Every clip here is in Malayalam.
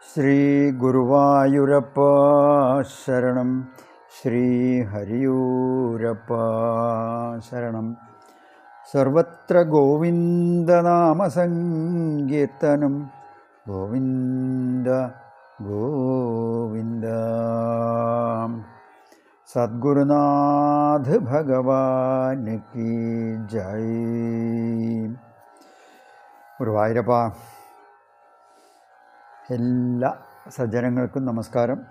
श्रीगुरुवायुरप्पाशरणं श्रीहरियूरपाशरणं सर्वत्र गोविन्दनामसङ्कीर्तनं। गोविन्द गोविन्द। सद्गुरुनाथ भगवान् की जय। गुरुवायुरपा। എല്ലാ സജ്ജനങ്ങൾക്കും നമസ്കാരം.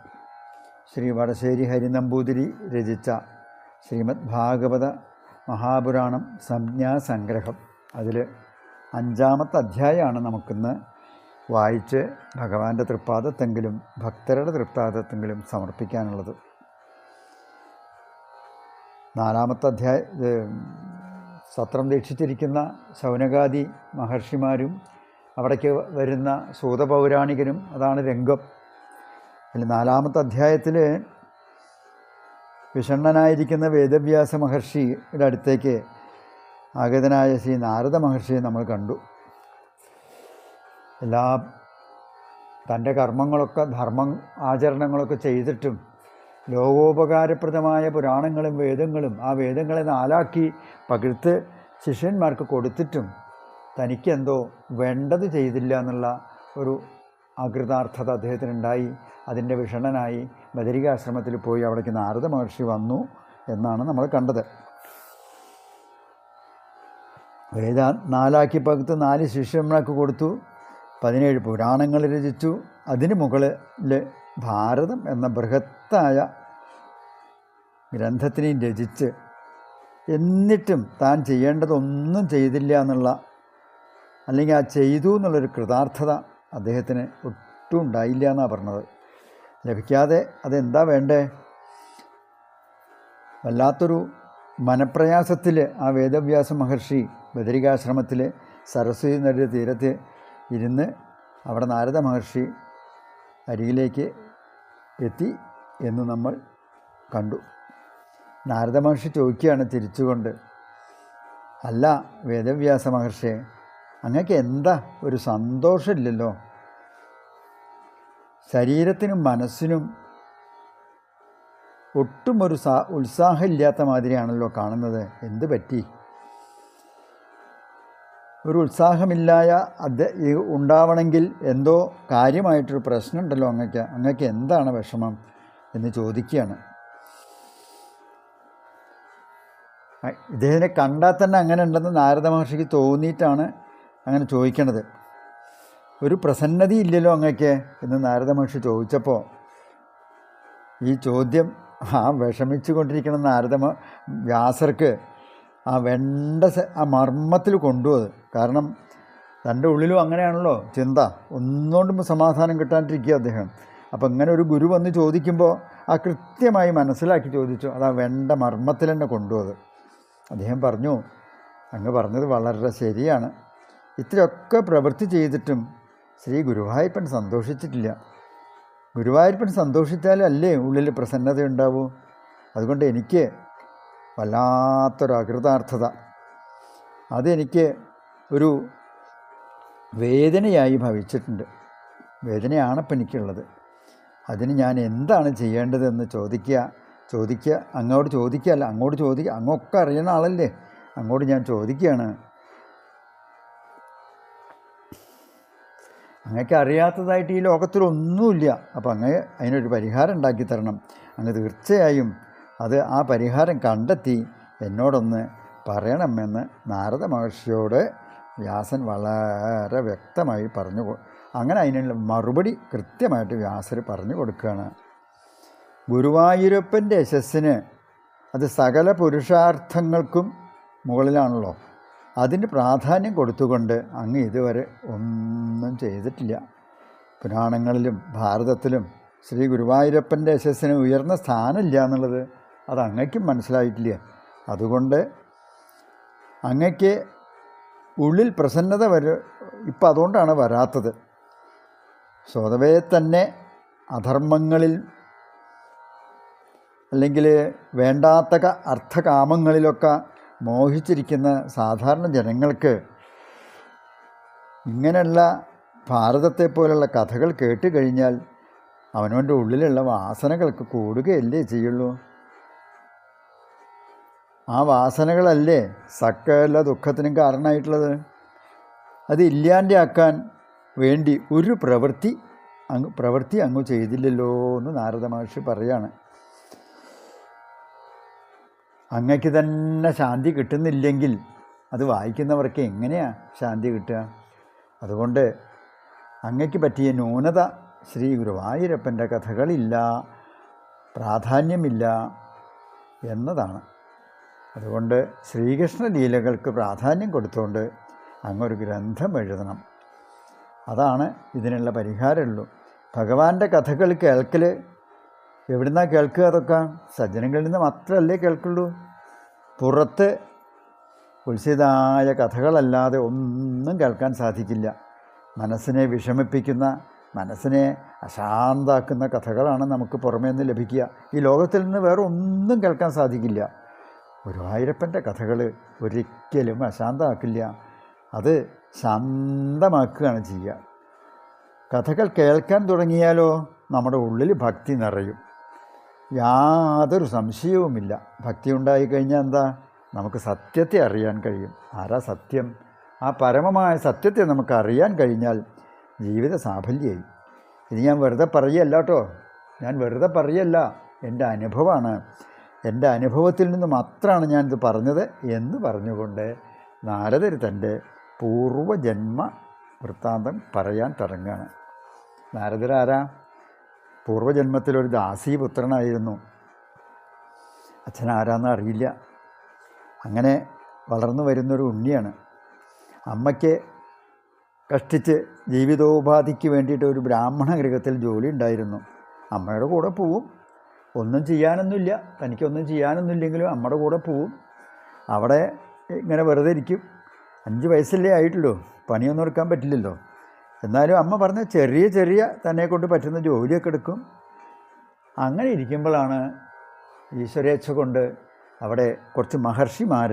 ശ്രീ വടശ്ശേരി ഹരിനമ്പൂതിരി രചിച്ച ശ്രീമദ് ഭാഗവത മഹാപുരാണം സംജ്ഞാസംഗ്രഹം. അതിൽ അഞ്ചാമത്തെ അധ്യായമാണ് നമുക്കിന്ന് വായിച്ച് ഭഗവാന്റെ തൃപ്പാദത്തെങ്കിലും ഭക്തരുടെ തൃപ്പാദത്തെങ്കിലും സമർപ്പിക്കാനുള്ളത്. നാലാമത്തെ അധ്യായ സത്രം ദീക്ഷിച്ചിരിക്കുന്ന ശൗനകാദി മഹർഷിമാരും അവിടേക്ക് വരുന്ന സൂതപൗരാണികനും അതാണ് രംഗം. അതിൽ നാലാമത്തെ അധ്യായത്തിൽ വിഷണ്ണനായിരിക്കുന്ന വേദവ്യാസ മഹർഷിയുടെ അടുത്തേക്ക് ആഗതനായ ശ്രീ നാരദ മഹർഷിയെ നമ്മൾ കണ്ടു. എല്ലാ തന്റെ കർമ്മങ്ങളൊക്കെ ധർമ്മ ആചരണങ്ങളൊക്കെ ചെയ്തിട്ടും ലോകോപകാരപ്രദമായ പുരാണങ്ങളും വേദങ്ങളും ആ വേദങ്ങളെ നാലാക്കി പകർത്ത് ശിഷ്യന്മാർക്ക് കൊടുത്തിട്ടും തനിക്കെന്തോ വേണ്ടത് ചെയ്തില്ല എന്നുള്ള ഒരു അകൃതാർത്ഥത അദ്ദേഹത്തിനുണ്ടായി. അതിന്റെ വിഷണനായി ബദരികാശ്രമത്തിൽ പോയി അവിടേക്ക് നാരദ മഹർഷി വന്നു എന്നാണ് നമ്മൾ കണ്ടത്. വേദ നാലാക്കി പകുത്ത് നാല് ശിഷ്യന്മാർക്ക് കൊടുത്തു. പതിനേഴ് പുരാണങ്ങൾ രചിച്ചു. അതിന് മുകളിൽ ഭാരതം എന്ന ബൃഹത്തായ ഗ്രന്ഥത്തിനെയും രചിച്ച്. എന്നിട്ടും താൻ ചെയ്യേണ്ടതൊന്നും ചെയ്തില്ല എന്നുള്ള അല്ലെങ്കിൽ ആ ചെയ്തു എന്നുള്ളൊരു കൃതാർത്ഥത അദ്ദേഹത്തിന് ഒട്ടും ഉണ്ടായില്ല എന്നാണ് പറഞ്ഞത്. ലഭിക്കാതെ അതെന്താ വേണ്ടേ? വല്ലാത്തൊരു മനപ്രയാസത്തിൽ ആ വേദവ്യാസ മഹർഷി ബദരികാശ്രമത്തിൽ സരസ്വതി നദിയുടെ തീരത്ത് ഇരുന്ന് അവിടെ നാരദ മഹർഷി അരികിലേക്ക് എത്തി എന്ന് നമ്മൾ കണ്ടു. നാരദ മഹർഷി ചോദിക്കുകയാണ് തിരിച്ചുകൊണ്ട് അല്ല വേദവ്യാസ മഹർഷിയെ അങ്ങക്ക് എന്താ ഒരു സന്തോഷമില്ലല്ലോ? ശരീരത്തിനും മനസ്സിനും ഒട്ടും ഒരു സാ ഉത്സാഹമില്ലാത്ത മാതിരിയാണല്ലോ കാണുന്നത്. എന്ത് പറ്റി? ഒരു ഉത്സാഹമില്ലായ അത് ഉണ്ടാവണമെങ്കിൽ എന്തോ കാര്യമായിട്ടൊരു പ്രശ്നമുണ്ടല്ലോ അങ്ങക്ക്. അങ്ങക്ക് എന്താണ് വിഷമം എന്ന് ചോദിക്കുകയാണ്. ഇദ്ദേഹത്തിനെ കണ്ടാൽ തന്നെ അങ്ങനെ ഉണ്ടെന്ന് നാരദ മഹർഷിക്ക് തോന്നിയിട്ടാണ് അങ്ങനെ ചോദിക്കണത്. ഒരു പ്രസന്നതി ഇല്ലല്ലോ അങ്ങക്ക്? എന്ന് നാരദ മഹർഷി ചോദിച്ചപ്പോൾ ഈ ചോദ്യം ആ വിഷമിച്ചു കൊണ്ടിരിക്കുന്ന നാരദ വ്യാസർക്ക് ആ വെണ്ട ആ മർമ്മത്തിൽ കൊണ്ടുപോയത് കാരണം തന്റെ ഉള്ളിലും അങ്ങനെയാണല്ലോ ചിന്ത. ഒന്നുകൊണ്ടും സമാധാനം കിട്ടാണ്ടിരിക്കുക അദ്ദേഹം. അപ്പം ഇങ്ങനെ ഒരു ഗുരു വന്ന് ചോദിക്കുമ്പോൾ ആ കൃത്യമായി മനസ്സിലാക്കി ചോദിച്ചു അത് വെണ്ട മർമ്മത്തിൽ തന്നെ കൊണ്ടുപോയത് അദ്ദേഹം പറഞ്ഞു അങ്ങ് പറഞ്ഞത് വളരെ ശരിയാണ്. ഇത്രയൊക്കെ പ്രവൃത്തി ചെയ്തിട്ടും ശ്രീ ഗുരുവായൂരപ്പൻ സന്തോഷിച്ചിട്ടില്ല. ഗുരുവായൂരപ്പൻ സന്തോഷിച്ചാലല്ലേ ഉള്ളിൽ പ്രസന്നത ഉണ്ടാവൂ അതുകൊണ്ട് എനിക്ക് വല്ലാത്തൊരു അകൃതാർത്ഥത. അതെനിക്ക് ഒരു വേദനയായി ഭവിച്ചിട്ടുണ്ട്. വേദനയാണ് ഇപ്പം എനിക്കുള്ളത്. അതിന് ഞാൻ എന്താണ് ചെയ്യേണ്ടതെന്ന് ചോദിക്കുക ചോദിക്കുക അങ്ങോട്ട് ചോദിക്കുക അല്ല അങ്ങോട്ട് ചോദിക്കുക അങ്ങൊക്കെ അറിയുന്ന ആളല്ലേ? അങ്ങോട്ട് ഞാൻ ചോദിക്കുകയാണ്. അങ്ങക്ക് അറിയാത്തതായിട്ട് ഈ ലോകത്തിലൊന്നുമില്ല. അപ്പോൾ അങ്ങ് അതിനൊരു പരിഹാരം ഉണ്ടാക്കി തരണം. അങ്ങ് തീർച്ചയായും അത് ആ പരിഹാരം കണ്ടെത്തി എന്നോടൊന്ന് പറയണമെന്ന് നാരദ മഹർഷിയോട് വ്യാസൻ വളരെ വ്യക്തമായി പറഞ്ഞു അങ്ങനെ അതിനുള്ള മറുപടി കൃത്യമായിട്ട് വ്യാസർ പറഞ്ഞു കൊടുക്കുകയാണ്. ഗുരുവായൂരപ്പന്റെ യശസ്സിന് അത് സകല പുരുഷാർത്ഥങ്ങൾക്കും മുകളിലാണല്ലോ. അതിന് പ്രാധാന്യം കൊടുത്തുകൊണ്ട് അങ്ങ് ഇതുവരെ ഒന്നും ചെയ്തിട്ടില്ല. പുരാണങ്ങളിലും ഭാരതത്തിലും ശ്രീ ഗുരുവായൂരപ്പന്റെ യശസ്സിന് ഉയർന്ന സ്ഥാനമില്ല എന്നുള്ളത് അത് അങ്ങയ്ക്കും മനസ്സിലായിട്ടില്ല. അതുകൊണ്ട് അങ്ങയ്ക്ക് ഉള്ളിൽ പ്രസന്നത വര ഇപ്പം അതുകൊണ്ടാണ് വരാത്തത്. സ്വതവേ തന്നെ അധർമ്മങ്ങളിൽ അല്ലെങ്കിൽ വേണ്ടാത്ത അർത്ഥകാമങ്ങളിലൊക്കെ മോഹിച്ചിരിക്കുന്ന സാധാരണ ജനങ്ങൾക്ക് ഇങ്ങനെയുള്ള ഭാരതത്തെ പോലുള്ള കഥകൾ കേട്ട് കഴിഞ്ഞാൽ അവനവന്റെ ഉള്ളിലുള്ള വാസനകൾക്ക് കൂടുകയല്ലേ ചെയ്യുള്ളൂ? ആ വാസനകളല്ലേ സകല ദുഃഖത്തിനും കാരണമായിട്ടുള്ളത്? അത് ഇല്ലാണ്ടാക്കാൻ വേണ്ടി ഒരു പ്രവൃത്തി അങ്ങ് പ്രവൃത്തി അങ്ങ് ചെയ്തില്ലല്ലോ എന്ന് നാരദ മഹർഷി പറയാണ്. അങ്ങക്ക് തന്നെ ശാന്തി കിട്ടുന്നില്ലെങ്കിൽ അത് വായിക്കുന്നവർക്ക് എങ്ങനെയാണ് ശാന്തി കിട്ടുക? അതുകൊണ്ട് അങ്ങയ്ക്ക് പറ്റിയ ന്യൂനത ശ്രീ ഗുരുവായൂരപ്പന്റെ കഥകളില്ല പ്രാധാന്യമില്ല എന്നതാണ്. അതുകൊണ്ട് ശ്രീകൃഷ്ണലീലകൾക്ക് പ്രാധാന്യം കൊടുത്തുകൊണ്ട് അങ്ങൊരു ഗ്രന്ഥം എഴുതണം. അതാണ് ഇതിനുള്ള പരിഹാരമുള്ളൂ. ഭഗവാന്റെ കഥകൾ കേൾക്കൽ എവിടുന്നാ കേൾക്കുക അതൊക്കെ? സജ്ജനങ്ങളിൽ നിന്ന് മാത്രമല്ലേ കേൾക്കുള്ളൂ. പുറത്ത് ഉത്സിതായ കഥകളല്ലാതെ ഒന്നും കേൾക്കാൻ സാധിക്കില്ല. മനസ്സിനെ വിഷമിപ്പിക്കുന്ന മനസ്സിനെ അശാന്താക്കുന്ന കഥകളാണ് നമുക്ക് പുറമേ നിന്ന് ലഭിക്കുക. ഈ ലോകത്തിൽ നിന്ന് വേറെ ഒന്നും കേൾക്കാൻ സാധിക്കില്ല. ഗുരുവായൂരപ്പന്റെ കഥകൾ ഒരിക്കലും അശാന്തമാക്കില്ല അത് ശാന്തമാക്കുകയാണ് ചെയ്യുക. കഥകൾ കേൾക്കാൻ തുടങ്ങിയാലോ നമ്മുടെ ഉള്ളിൽ ഭക്തി നിറയും. യാതൊരു സംശയവുമില്ല. ഭക്തി ഉണ്ടായിക്കഴിഞ്ഞാൽ എന്താ? നമുക്ക് സത്യത്തെ അറിയാൻ കഴിയും. ആരാ സത്യം? ആ പരമമായ സത്യത്തെ നമുക്ക് അറിയാൻ കഴിഞ്ഞാൽ ജീവിത സാഫല്യമായി ഇത് ഞാൻ വെറുതെ പറയല്ല കേട്ടോ. ഞാൻ വെറുതെ പറയല്ല. എന്റെ അനുഭവമാണ്. എന്റെ അനുഭവത്തിൽ നിന്ന് മാത്രമാണ് ഞാനിത് പറഞ്ഞത് എന്ന് പറഞ്ഞുകൊണ്ട് നാരദർ തന്റെ പൂർവജന്മ വൃത്താന്തം പറയാൻ തുടങ്ങുകയാണ്. നാരദരാരാ? പൂർവജന്മത്തിലൊരു ദാസീപുത്രനായിരുന്നു. അച്ഛൻ ആരാന്ന് അറിയില്ല. അങ്ങനെ വളർന്നു വരുന്നൊരു ഉണ്ണിയാണ്. അമ്മയ്ക്ക് കഷ്ടിച്ച് ജീവിതോപാധിക്ക് വേണ്ടിയിട്ട് ഒരു ബ്രാഹ്മണ ഗൃഹത്തിൽ ജോലി ഉണ്ടായിരുന്നു. അമ്മയുടെ കൂടെ പോവും. ഒന്നും ചെയ്യാനൊന്നുമില്ല. തനിക്കൊന്നും ചെയ്യാനൊന്നുമില്ലെങ്കിലും അമ്മയുടെ കൂടെ പോവും. അവിടെ ഇങ്ങനെ വെറുതെ ഇരിക്കും. അഞ്ച് വയസ്സല്ലേ ആയിട്ടുള്ളൂ. പണിയൊന്നും എടുക്കാൻ പറ്റില്ലല്ലോ. എന്നാലും അമ്മ പറഞ്ഞ ചെറിയ ചെറിയ തന്നെ കൊണ്ട് പറ്റുന്ന ജോലിയൊക്കെ എടുക്കും. അങ്ങനെ ഇരിക്കുമ്പോഴാണ് ഈശ്വരേച്ഛ കൊണ്ട് അവിടെ കുറച്ച് മഹർഷിമാർ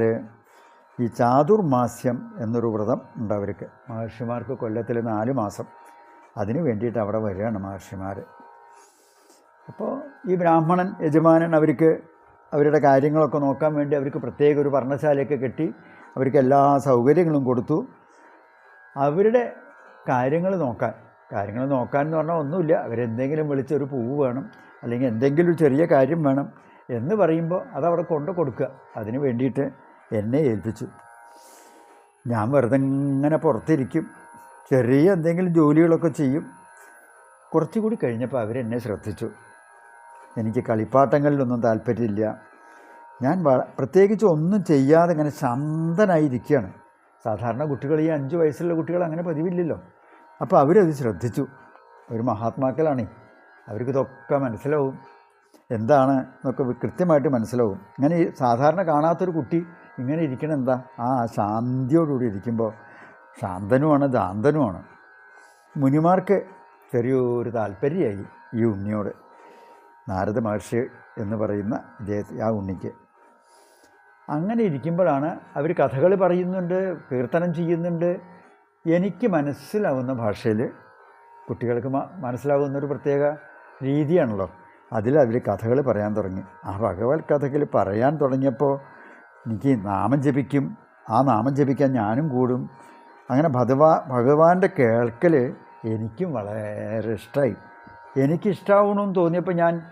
ഈ ചാതുർമാസ്യം എന്നൊരു വ്രതം ഉണ്ട് അവർക്ക്. മഹർഷിമാർക്ക് കൊല്ലത്തിൽ നാല് മാസം. അതിന് വേണ്ടിയിട്ട് അവിടെ വരികയാണ് മഹർഷിമാർ അപ്പോൾ ഈ ബ്രാഹ്മണൻ യജമാനൻ അവർക്ക് അവരുടെ കാര്യങ്ങളൊക്കെ നോക്കാൻ വേണ്ടി അവർക്ക് പ്രത്യേക ഒരു പർണശാലയൊക്കെ കെട്ടി അവർക്ക് എല്ലാ സൗകര്യങ്ങളും കൊടുത്തു. അവരുടെ കാര്യങ്ങൾ നോക്കാൻ. കാര്യങ്ങൾ നോക്കാൻ എന്ന് പറഞ്ഞാൽ ഒന്നുമില്ല. അവരെന്തെങ്കിലും വിളിച്ചൊരു പൂവ് വേണം അല്ലെങ്കിൽ എന്തെങ്കിലും ഒരു ചെറിയ കാര്യം വേണം എന്ന് പറയുമ്പോൾ അതവിടെ കൊണ്ടു കൊടുക്കുക. അതിന് വേണ്ടിയിട്ട് എന്നെ ഏൽപ്പിച്ചു. ഞാൻ വെറുതെ ഇങ്ങനെ പുറത്തിരിക്കും. ചെറിയ എന്തെങ്കിലും ജോലികളൊക്കെ ചെയ്യും. കുറച്ചുകൂടി കഴിഞ്ഞപ്പോൾ അവരെന്നെ ശ്രദ്ധിച്ചു. എനിക്ക് കളിപ്പാട്ടങ്ങളിലൊന്നും താല്പര്യമില്ല. ഞാൻ പ്രത്യേകിച്ച് ഒന്നും ചെയ്യാതെ ഇങ്ങനെ ശാന്തനായിരിക്കുകയാണ് സാധാരണ കുട്ടികൾ ഈ അഞ്ച് വയസ്സുള്ള കുട്ടികൾ അങ്ങനെ പതിവില്ലല്ലോ. അപ്പോൾ അവരത് ശ്രദ്ധിച്ചു. ഒരു മഹാത്മാക്കളാണേ. അവർക്ക് ഇതൊക്കെ മനസ്സിലാവും. എന്താണ് എന്നൊക്കെ കൃത്യമായിട്ട് മനസ്സിലാവും. ഇങ്ങനെ സാധാരണ കാണാത്തൊരു കുട്ടി ഇങ്ങനെ ഇരിക്കണം എന്താ? ആ ശാന്തിയോടുകൂടി ഇരിക്കുമ്പോൾ ശാന്തനുമാണ് ദാന്തനുമാണ് മുനിമാർക്ക് ചെറിയൊരു താല്പര്യമായി ഈ ഉണ്ണിയോട്. നാരദ മഹർഷി എന്ന് പറയുന്ന ഇദ്ദേഹത്തെ ആ ഉണ്ണിക്ക്. അങ്ങനെ ഇരിക്കുമ്പോഴാണ് അവർ കഥകൾ പറയുന്നുണ്ട് കീർത്തനം ചെയ്യുന്നുണ്ട്. എനിക്ക് മനസ്സിലാവുന്ന ഭാഷയിൽ കുട്ടികൾക്ക് മനസ്സിലാവുന്നൊരു പ്രത്യേക രീതിയാണല്ലോ. അതിൽ അവർ കഥകൾ പറയാൻ തുടങ്ങി. ആ ഭഗവത് കഥകൾ പറയാൻ തുടങ്ങിയപ്പോൾ എനിക്ക് നാമം ജപിക്കും. ആ നാമം ജപിക്കാൻ ഞാനും കൂടും. അങ്ങനെ ഭഗവാ ഭഗവാന്റെ കേൾക്കൽ എനിക്കും വളരെ ഇഷ്ടമായി. എനിക്കിഷ്ടാവണമെന്ന് തോന്നിയപ്പോൾ ഞാൻ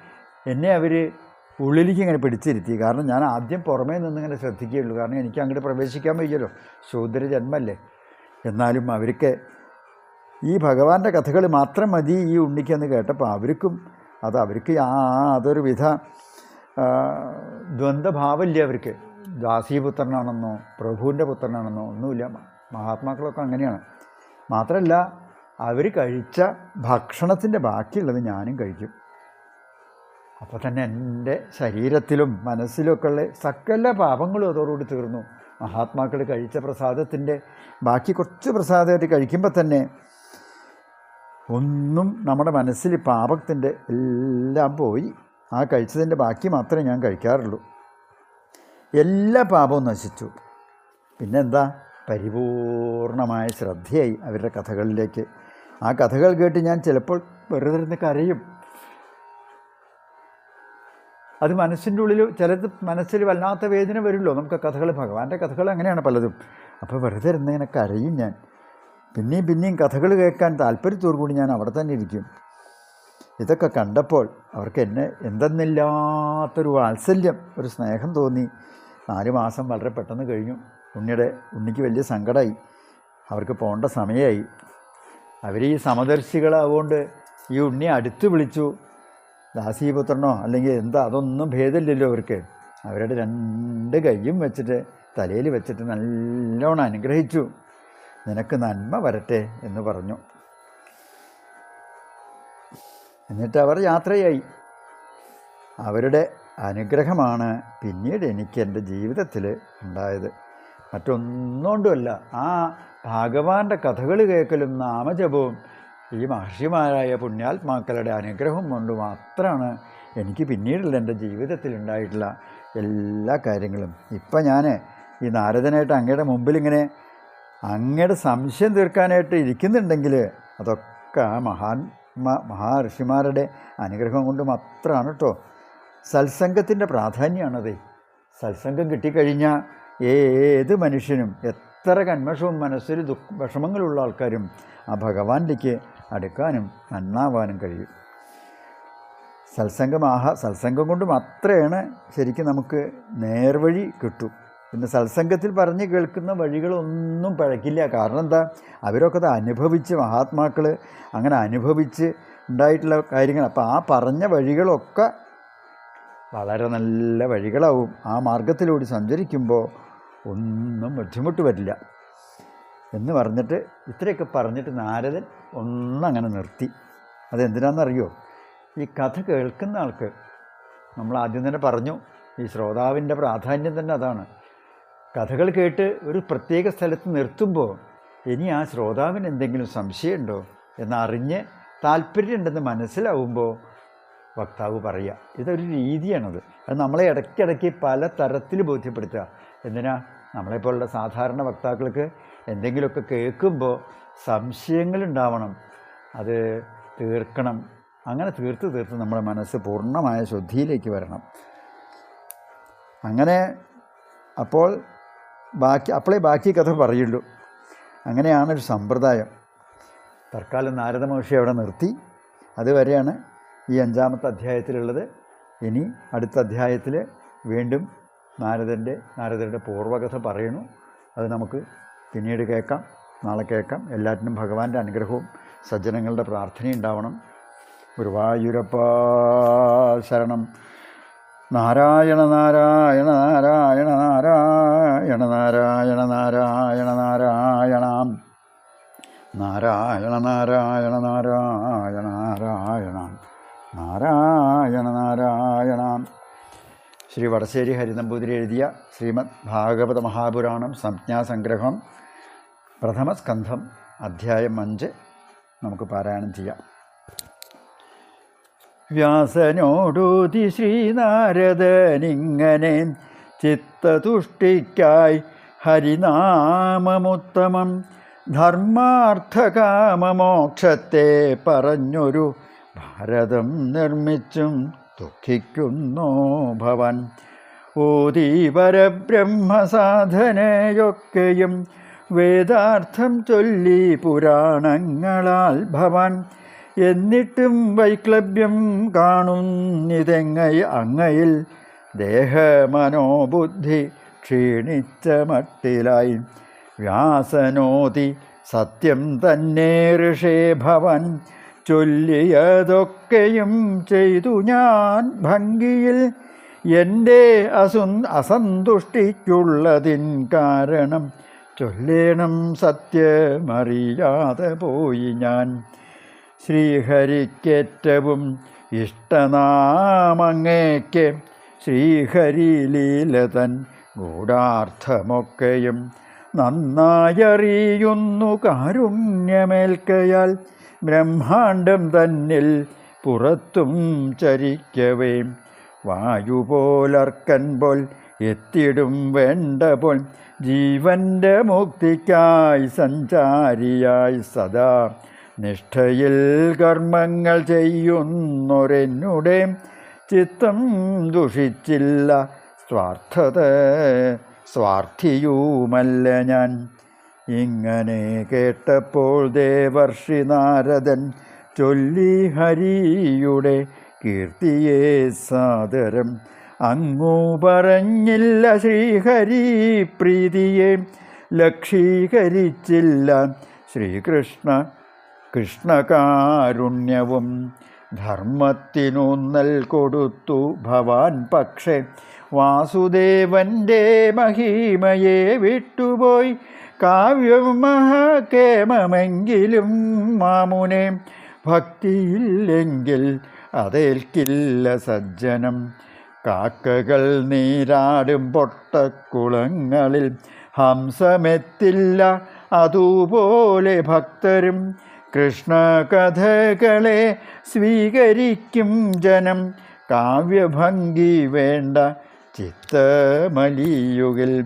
എന്നെ അവർ ഉള്ളിലേക്ക് ഇങ്ങനെ പിടിച്ചിരുത്തി. കാരണം ഞാൻ ആദ്യം പുറമേ നിന്നിങ്ങനെ ശ്രദ്ധിക്കുകയുള്ളൂ. കാരണം എനിക്ക് അങ്ങോട്ട് പ്രവേശിക്കാൻ വയ്യല്ലോ. ശൂദ്ര ജന്മല്ലേ എന്നാലും അവർക്ക് ഈ ഭഗവാന്റെ കഥകൾ മാത്രം മതി ഈ ഉണ്ണിക്കെന്ന് കേട്ടപ്പോൾ അവർക്കും അത് അവർക്ക് ആ അതൊരു വിധ ദ്വന്ദ്ഭാവമില്ല അവർക്ക്. ദാസീപുത്രനാണെന്നോ പ്രഭുവിന്റെ പുത്രനാണെന്നോ ഒന്നുമില്ല. മഹാത്മാക്കളൊക്കെ അങ്ങനെയാണ്. മാത്രമല്ല അവർ കഴിച്ച ഭക്ഷണത്തിന്റെ ബാക്കിയുള്ളത് ഞാനും കഴിക്കും. അപ്പോൾ തന്നെ എന്റെ ശരീരത്തിലും മനസ്സിലുമൊക്കെ ഉള്ള സകല പാപങ്ങളും അതോടുകൂടി തീർന്നു. മഹാത്മാക്കൾ കഴിച്ച പ്രസാദത്തിന്റെ ബാക്കി കുറച്ച് പ്രസാദമായിട്ട് കഴിക്കുമ്പോൾ തന്നെ ഒന്നും നമ്മുടെ മനസ്സിൽ പാപത്തിന്റെ എല്ലാം പോയി. ആ കഴിച്ചതിന്റെ ബാക്കി മാത്രമേ ഞാൻ കഴിക്കാറുള്ളൂ. എല്ലാ പാപവും നശിച്ചു. പിന്നെന്താ? പരിപൂർണമായ ശ്രദ്ധയായി അവരുടെ കഥകളിലേക്ക്. ആ കഥകൾ കേട്ട് ഞാൻ ചിലപ്പോൾ വെറുതെ ഇരുന്ന് കരയും. അത് മനസ്സിന്റെ ഉള്ളിൽ ചിലത് മനസ്സിൽ വല്ലാത്ത വേദന വരുമല്ലോ. നമുക്ക് കഥകൾ ഭഗവാന്റെ കഥകൾ അങ്ങനെയാണ് പലതും. അപ്പോൾ വെറുതെ ഇരുന്നതിനെ കരയും ഞാൻ. പിന്നെയും പിന്നെയും കഥകൾ കേൾക്കാൻ താല്പര്യത്തോടു കൂടി ഞാൻ അവിടെ തന്നെ ഇരിക്കും. ഇതൊക്കെ കണ്ടപ്പോൾ അവർക്ക് എന്നെ എന്തെന്നില്ലാത്തൊരു വാത്സല്യം ഒരു സ്നേഹം തോന്നി. നാല് മാസം വളരെ പെട്ടെന്ന് കഴിഞ്ഞു. ഉണ്ണിയുടെ ഉണ്ണിക്ക് വലിയ സങ്കടമായി അവർക്ക് പോകേണ്ട സമയമായി. അവർ ഈ സമദർശികളാവുകൊണ്ട് ഈ ഉണ്ണി അടുത്ത് വിളിച്ചു. ദാസീപുത്രനോ അല്ലെങ്കിൽ എന്താ അതൊന്നും ഭേദമില്ലല്ലോ അവർക്ക്. അവരുടെ രണ്ട് കൈയും വെച്ചിട്ട് തലയിൽ വെച്ചിട്ട് നല്ലോണം അനുഗ്രഹിച്ചു. നിനക്ക് നന്മ വരട്ടെ എന്ന് പറഞ്ഞു. എന്നിട്ട് അവർ യാത്രയായി. അവരുടെ അനുഗ്രഹമാണ് പിന്നീട് എനിക്ക് എന്റെ ജീവിതത്തിൽ ഉണ്ടായത്. മറ്റൊന്നുകൊണ്ടുമല്ല ആ ഭഗവാന്റെ കഥകൾ കേൾക്കലും നാമജപവും ഈ മഹർഷിമാരായ പുണ്യാത്മാക്കളുടെ അനുഗ്രഹം കൊണ്ട് മാത്രമാണ് എനിക്ക് പിന്നീടുള്ള എന്റെ ജീവിതത്തിൽ ഉണ്ടായിട്ടുള്ള എല്ലാ കാര്യങ്ങളും. ഇപ്പം ഞാൻ ഈ നാരദനായിട്ട് അങ്ങയുടെ മുമ്പിൽ ഇങ്ങനെ അങ്ങയുടെ സംശയം തീർക്കാനായിട്ട് ഇരിക്കുന്നുണ്ടെങ്കിൽ അതൊക്കെ ആ മഹാത്മാ മഹാഋഷിമാരുടെ അനുഗ്രഹം കൊണ്ട് മാത്രമാണ് കേട്ടോ സത്സംഗത്തിന്റെ പ്രാധാന്യമാണത് സത്സംഗം കിട്ടിക്കഴിഞ്ഞാൽ ഏത് മനുഷ്യനും എത്ര കന്മഷവും മനസ്സിൽ ദുഃഖ വിഷമങ്ങളുള്ള ആൾക്കാരും ആ ഭഗവാനിലേക്ക് അടുക്കാനും നന്നാവാനും കഴിയും. സത്സംഗം ആഹ സത്സംഗം കൊണ്ട് മാത്രമാണ് ശരിക്കും നമുക്ക് നേർവഴി കിട്ടും. പിന്നെ സത്സംഗത്തിൽ പറഞ്ഞ് കേൾക്കുന്ന വഴികളൊന്നും പഴക്കില്ല. കാരണം എന്താ അവരൊക്കെ അത് അനുഭവിച്ച് മഹാത്മാക്കൾ അങ്ങനെ അനുഭവിച്ച് ഉണ്ടായിട്ടുള്ള കാര്യങ്ങൾ അപ്പോൾ ആ പറഞ്ഞ വഴികളൊക്കെ വളരെ നല്ല വഴികളാവും. ആ മാർഗത്തിലൂടെ സഞ്ചരിക്കുമ്പോൾ ഒന്നും ബുദ്ധിമുട്ട് വരില്ല. എന്ന് പറഞ്ഞിട്ട് ഇത്രയൊക്കെ പറഞ്ഞിട്ട് നാരദൻ ഒന്നങ്ങനെ നിർത്തി. അതെന്തിനാണെന്നറിയോ ഈ കഥ കേൾക്കുന്ന ആൾക്ക് നമ്മൾ ആദ്യം തന്നെ പറഞ്ഞു ഈ ശ്രോതാവിന്റെ പ്രാധാന്യം തന്നെ അതാണ്. കഥകൾ കേട്ട് ഒരു പ്രത്യേക സ്ഥലത്ത് നിർത്തുമ്പോൾ ഇനി ആ ശ്രോതാവിന് എന്തെങ്കിലും സംശയമുണ്ടോ എന്നറിഞ്ഞ് താല്പര്യമുണ്ടെന്ന് മനസ്സിലാവുമ്പോൾ വക്താവ് പറയുക ഇതൊരു രീതിയാണത്. അത് നമ്മളെ ഇടയ്ക്കിടയ്ക്ക് പല തരത്തിൽ ബോധ്യപ്പെടുത്തുക. എന്തിനാ? നമ്മളെപ്പോലുള്ള സാധാരണ വക്താക്കൾക്ക് എന്തെങ്കിലുമൊക്കെ കേൾക്കുമ്പോൾ സംശയങ്ങളുണ്ടാവണം. അത് തീർക്കണം. അങ്ങനെ തീർത്ത് തീർത്ത് നമ്മുടെ മനസ്സ് പൂർണമായ ശുദ്ധിയിലേക്ക് വരണം. അങ്ങനെ അപ്പോൾ ബാക്കി അപ്പോളേ ബാക്കി കഥ പറയുള്ളൂ. അങ്ങനെയാണൊരു സമ്പ്രദായം. തൽക്കാലം നാരദ മഹർഷി അവിടെ നിർത്തി. അതുവരെയാണ് ഈ അഞ്ചാമത്തെ അധ്യായത്തിലുള്ളത്. ഇനി അടുത്ത അധ്യായത്തിൽ വീണ്ടും നാരദന്റെ നാരദരുടെ പൂർവകഥ പറയണു അത് നമുക്ക് പിന്നീട് കേൾക്കാം. നാളെ കേൾക്കാം. എല്ലാറ്റിനും ഭഗവാന്റെ അനുഗ്രഹവും സജ്ജനങ്ങളുടെ പ്രാർത്ഥനയും ഉണ്ടാവണം. ഗുരുവായൂരപ്പ ശരണം. നാരായണ നാരായണ നാരായണ നാരായണ നാരായണ നാരായണ നാരായണാം. നാരായണ നാരായണ നാരായണ നാരായണ. നാരായണ നാരായണ. ശ്രീ വടശ്ശേരി ഹരിനമ്പൂതിരി എഴുതിയ ശ്രീമദ് ഭാഗവത മഹാപുരാണം സംജ്ഞാസംഗ്രഹം പ്രഥമ സ്കന്ധം അധ്യായം അഞ്ച്. നമുക്ക് പാരായണം ചെയ്യാം. വ്യാസനോടൂതി ശ്രീനാരദനിങ്ങനെ ചിത്തതുഷ്ടിക്കായി ഹരിനാമമുത്തമം ധർമാർത്ഥകാമമോക്ഷത്തെ പറഞ്ഞൊരു ഭാരതം നിർമ്മിച്ചും ദുഃഖിക്കുന്നോ ഭവൻ. ഓതി പരബ്രഹ്മസാധനയൊക്കെയും വേദാർത്ഥം ചൊല്ലി പുരാണങ്ങളാൽ ഭവാൻ. എന്നിട്ടും വൈക്ലഭ്യം കാണുന്നിതെങ്ങൈ അങ്ങയിൽ. ദേഹമനോബുദ്ധി ക്ഷീണിച്ച മട്ടിലായി. വ്യാസനോതി സത്യം തന്നെ ഋഷേ ഭവൻ. ചൊല്ലിയതൊക്കെയും ചെയ്തു ഞാൻ ഭംഗിയിൽ. എന്റെ അസു അസന്തുഷ്ടിക്കുള്ളതിൻ കാരണം ചൊല്ലേണം സത്യമറിയാതെ പോയി ഞാൻ. ശ്രീഹരിക്കേറ്റവും ഇഷ്ടനാമങ്ങേക്ക് ശ്രീഹരിലീലതൻ ഗൂഢാർത്ഥമൊക്കെയും നന്നായറിയുന്നു കാരുണ്യമേൽക്കയാൽ ബ്രഹ്മാണ്ടം തന്നിൽ പുറത്തും ചരിക്കവേ. വായു പോലർക്കൻ പോൽ എത്തിടും വേണ്ട പോൽ ജീവന്റെ മുക്തിക്കായി സഞ്ചാരിയായി സദാ. നിഷ്ഠയിൽ കർമ്മങ്ങൾ ചെയ്യുന്നൊരെന്നുടെ ചിത്തം ദുഷിച്ചില്ല. സ്വാർത്ഥത സ്വാർത്ഥിയുമല്ല ഞാൻ. ഇങ്ങനെ കേട്ടപ്പോൾ ദേവർഷി നാരദൻ ചൊല്ലി ഹരിയുടെ കീർത്തിയേ സാദരം. അങ്ങു പറഞ്ഞില്ല ശ്രീഹരി പ്രീതിയെ ലക്ഷീകരിച്ചില്ല. ശ്രീകൃഷ്ണ കൃഷ്ണകാരുണ്യവും ധർമ്മത്തിനൂന്നൽ കൊടുത്തു ഭവാൻ. പക്ഷേ വാസുദേവന്റെ മഹിമയെ വിട്ടുപോയി. കാവ്യം മഹാകേമെങ്കിലും മാമുനെ ഭക്തിയില്ലെങ്കിൽ അതേൽക്കില്ല സജ്ജനം. കാക്കകൾ നീരാടും പൊട്ടക്കുളങ്ങളിൽ ഹംസമെത്തില്ല അതുപോലെ ഭക്തരും കൃഷ്ണകഥകളെ സ്വീകരിക്കും ജനം. കാവ്യഭംഗി വേണ്ട ചിത്തമലിയുകിൽ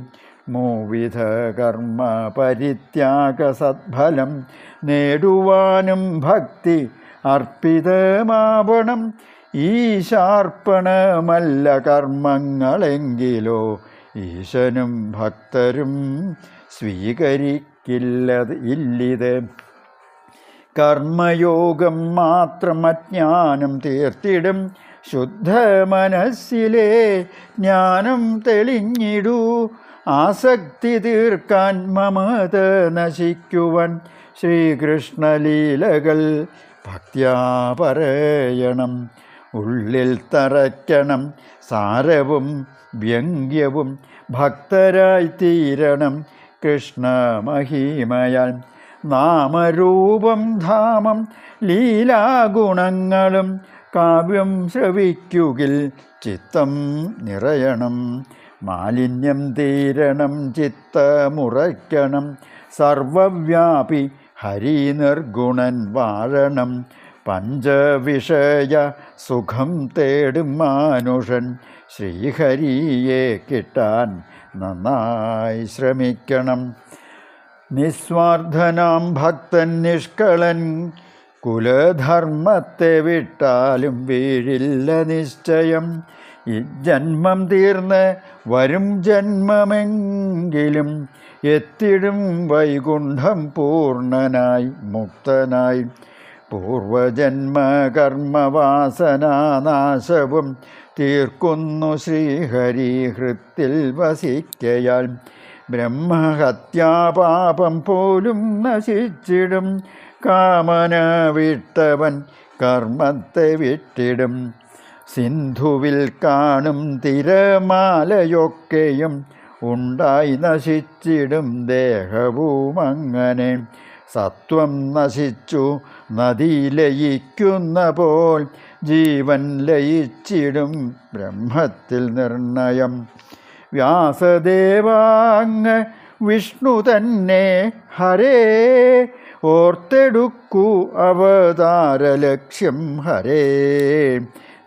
മൂവിധ കർമ്മ പരിത്യാഗ സദ്ഫലം നേടുവാനും ഭക്തി അർപ്പിതമാവണം. ഈശാർപ്പണമല്ല കർമ്മങ്ങളെങ്കിലോ ഈശനും ഭക്തരും സ്വീകരിക്കില്ലത് ഇല്ലിത്. കർമ്മയോഗം മാത്രം അജ്ഞാനം തീർത്തിടും. ശുദ്ധ മനസ്സിലെ ജ്ഞാനം തെളിഞ്ഞിടൂ. ആസക്തി തീർക്കാൻ മമത നശിക്കുവാൻ ശ്രീകൃഷ്ണലീലകൾ ഭക്ത്യാ പറയണം. ഉള്ളിൽ തറയ്ക്കണം സാരവും വ്യംഗ്യവും ഭക്തരായി തീരണം കൃഷ്ണമഹിമയാൽ നാമരൂപം ധാമം ലീലാഗുണങ്ങളും കാവ്യം ശ്രവിക്കുകിൽ ചിത്തം നിറയണം മാലിന്യം തീരണം ചിത്തമുറയ്ക്കണം സർവവ്യാപി ഹരി നിർഗുണൻ വാഴണം പഞ്ചവിഷയ സുഖം തേടും മാനുഷൻ. ശ്രീഹരിയെ കിട്ടാൻ നന്നായി ശ്രമിക്കണം. നിസ്വാർത്ഥനാം ഭക്തൻ നിഷ്കളൻ കുലധർമ്മത്തെ വിട്ടാലും വീഴില്ല നിശ്ചയം. ഈ ജന്മം തീർന്ന് വരും ജന്മമെങ്കിലും എത്തിടും വൈകുണ്ഠം പൂർണനായി മുക്തനായി. പൂർവജന്മ കർമ്മവാസനാനാശവും തീർക്കുന്നു ശ്രീഹരി ഹൃത്തിൽ വസിക്കയാൽ. ബ്രഹ്മഹത്യാപാപം പോലും നശിച്ചിടും. കാമന വിട്ടവൻ കർമ്മത്തെ വിട്ടിടും. സിന്ധുവിൽ കാണും തിരമാലയൊക്കെയും. ഉണ്ടായി നശിച്ചിടും ദേഹവും അങ്ങനെ. സത്വം നശിച്ചു. നദി ലയിക്കുന്ന പോൽ ജീവൻ ലയിച്ചിടും ബ്രഹ്മത്തിൽ നിർണയം. വ്യാസദേവാങ് വിഷ്ണു തന്നെ ഹരേ. ഓർത്തെടുക്കൂ അവതാര ലക്ഷ്യം ഹരേ.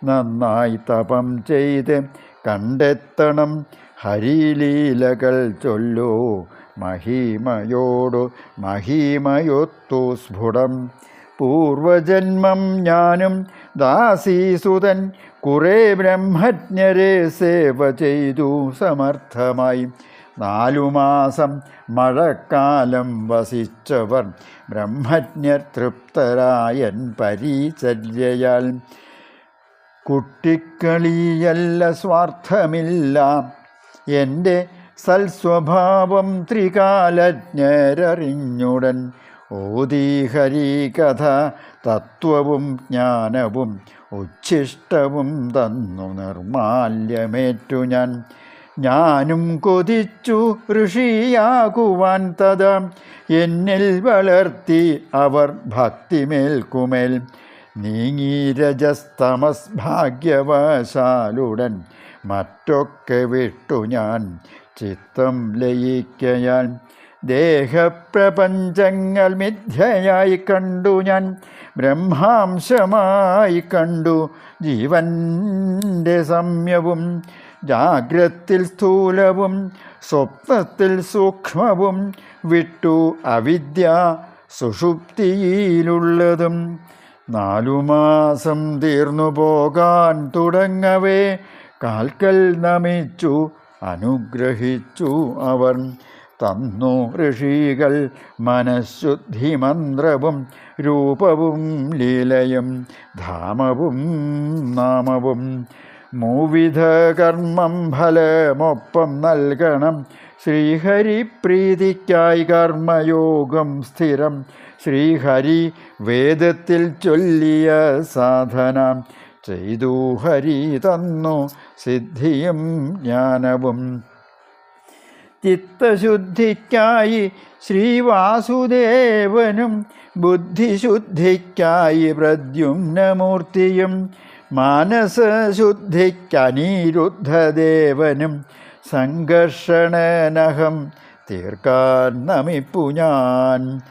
നന്നായി തപം ചെയ്ത് കണ്ടെത്തണം ഹരിലീലകൾ ചൊല്ലൂ. മഹിമയോടു മഹിമയൊത്തു സ്ഫുടം. പൂർവജന്മം ഞാനും ദാസീസുതൻ കുറേ ബ്രഹ്മജ്ഞരെ സേവ ചെയ്തു സമർത്ഥമായി. നാലു മാസം മഴക്കാലം വസിച്ചവർ ബ്രഹ്മജ്ഞർ തൃപ്തരായൻ പരിചര്യയാൽ. കുട്ടിക്കളിയല്ല സ്വാർത്ഥമില്ല എന്റെ സൽസ്വഭാവം ത്രികാലജ്ഞരറിഞ്ഞുടൻ. ഓദീ കഥ തത്വവും ജ്ഞാനവും ഉച്ഛിഷ്ടവും തന്നു നിർമാല്യമേറ്റു ഞാൻ. ഞാനും കൊതിച്ചു ഋഷിയാകുവാൻ തഥാ എന്നിൽ വളർത്തി അവർ ഭക്തിമേൽക്കുമേൽ. നീങ്ങി രജസ്തമസ് ഭാഗ്യവശാലുടൻ മറ്റൊക്കെ വിട്ടു ഞാൻ. ചിത്തം ലയിക്കയാൽ ദേഹപ്രപഞ്ചങ്ങൾ മിഥ്യയായി കണ്ടു ഞാൻ ബ്രഹ്മാംശമായി കണ്ടു ജീവന്റെ സമ്യവും ജാഗ്രത്തിൽ സ്ഥൂലവും സ്വപ്നത്തിൽ സൂക്ഷ്മവും വിട്ടു അവിദ്യ സുഷുപ്തിയിലുള്ളതും. നാലു മാസം തീർന്നു പോകാൻ തുടങ്ങവേ കാൽക്കൽ നമിച്ചു അനുഗ്രഹിച്ചു അവർ. തന്നു ഋഷികൾ മനഃശുദ്ധി മന്ത്രവും രൂപവും ലീലയും ധാമവും നാമവും. മൂവിധ കർമ്മം ഫലമൊപ്പം നൽകണം. ശ്രീഹരി പ്രീതിക്കായി കർമ്മയോഗം സ്ഥിരം. ശ്രീഹരി വേദത്തിൽ ചൊല്ലിയ സാധന. ചെയ്തു ഹരി തന്നു സിദ്ധിയും ജ്ഞാനവും. ചിത്തശുദ്ധിക്കായി ശ്രീവാസുദേവനും ബുദ്ധിശുദ്ധിക്കായി പ്രദ്യുമ്നമൂർത്തിയും മാനസശുദ്ധിക്കനിരുദ്ധദേവനും സംഘർഷണനഹം തീർക്കാൻ നമിപ്പു ഞാൻ.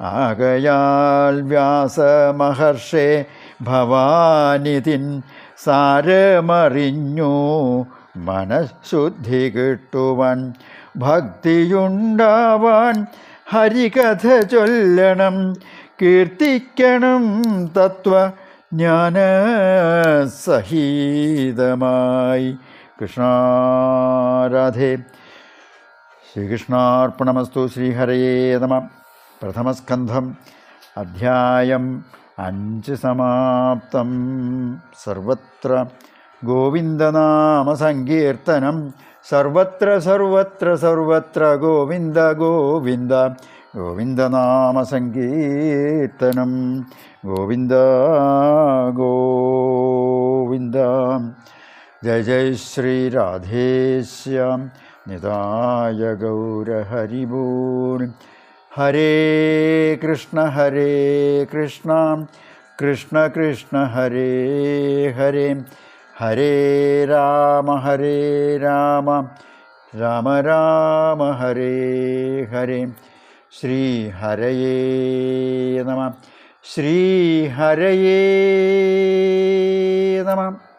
ആകയാൽ വ്യാസമഹർഷേ ഭവാനിതിൻ സാരമറിഞ്ഞു. മനഃശുദ്ധി കിട്ടുവാൻ ഭക്തിയുണ്ടാവാൻ ഹരികഥ ചൊല്ലണം. കീർത്തിക്കണം തത്വ ജ്ഞാന സഹീതമായി കൃഷ്ണാരാധേ. ശ്രീകൃഷ്ണാർപ്പണമസ്തു ശ്രീഹരയേ നമ. പ്രഥമസ്കന്ധം അധ്യായം അഞ്ച് സമാപ്തം. സർവത്ര ഗോവിന്ദനാമസങ്കീർത്തനം. സർവത്ര സർവത്ര സർവത്ര ഗോവിന്ദ ഗോവിന്ദ. ഗോവിന്ദനാമസങ്കീർത്തനം. ഗോവിന്ദ ഗോവിന്ദ. ജയ ജയ ശ്രീരാധേശ്യാം. നിതായ ഗൗരഹരിഭൂർ हरे कृष्ण हरे कृष्ण। कृष्ण कृष्ण हरे हरे। हरे राम हरे राम। राम राम हरे हरे। श्रीहरये नमः। श्रीहरये नमः।